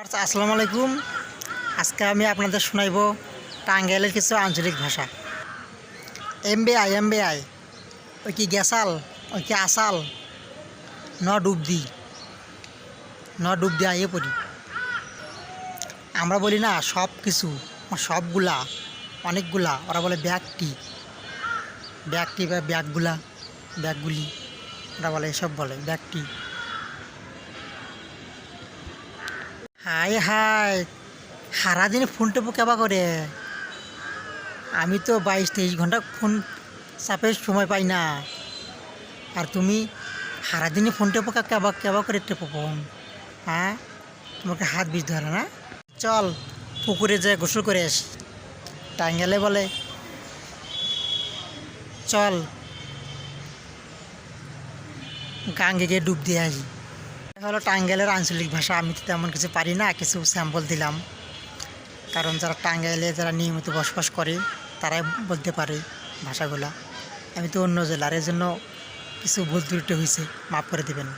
আসসালামু আলাইকুম। আজকে আমি আপনাদের শোনাইব টাঙ্গাইলের কিছু আঞ্চলিক ভাষা। এম বে আই এম বে আই ওই কি গেসাল ওই কি আসাল, ন ডুব দি, ন ডুব দি আইয়ে পড়ি। আমরা বলি না সব কিছু সবগুলা, অনেকগুলা, ওরা বলে ব্যাগটি ব্যাগটি বা ব্যাগগুলা, ব্যাগগুলি, ওরা বলে এসব বলে, ব্যাগটি। Hi hi. সারাদিনে ফোন টেপো কেবা করে? আমি তো বাইশ তেইশ ঘণ্টা ফোন চাপে সময় পাই না। আর তুমি সারাদিনে ফোন টেপো কেবা কেবা করে টেপো ফোন হ্যাঁ? তোমাকে হাত বিষ ধরে না? চল, পুকুরে যায় গোসল করে আস। টাঙ্গেলে বলে, চল। গাঙ্গে গিয়ে ডুব দিয়ে আসি। হলো টাঙ্গাইলের আঞ্চলিক ভাষা। আমি তো তেমন কিছু পারি না, কিছু স্যাম্পল দিলাম। কারণ যারা টাঙ্গাইলে যারা নিয়মিত বসবাস করে, তারাই বলতে পারে ভাষাগুলা। আমি তো অন্য জেলার এই জন্য কিছু ভুল ত্রুটি হয়েছে, মাফ করে দেবেন।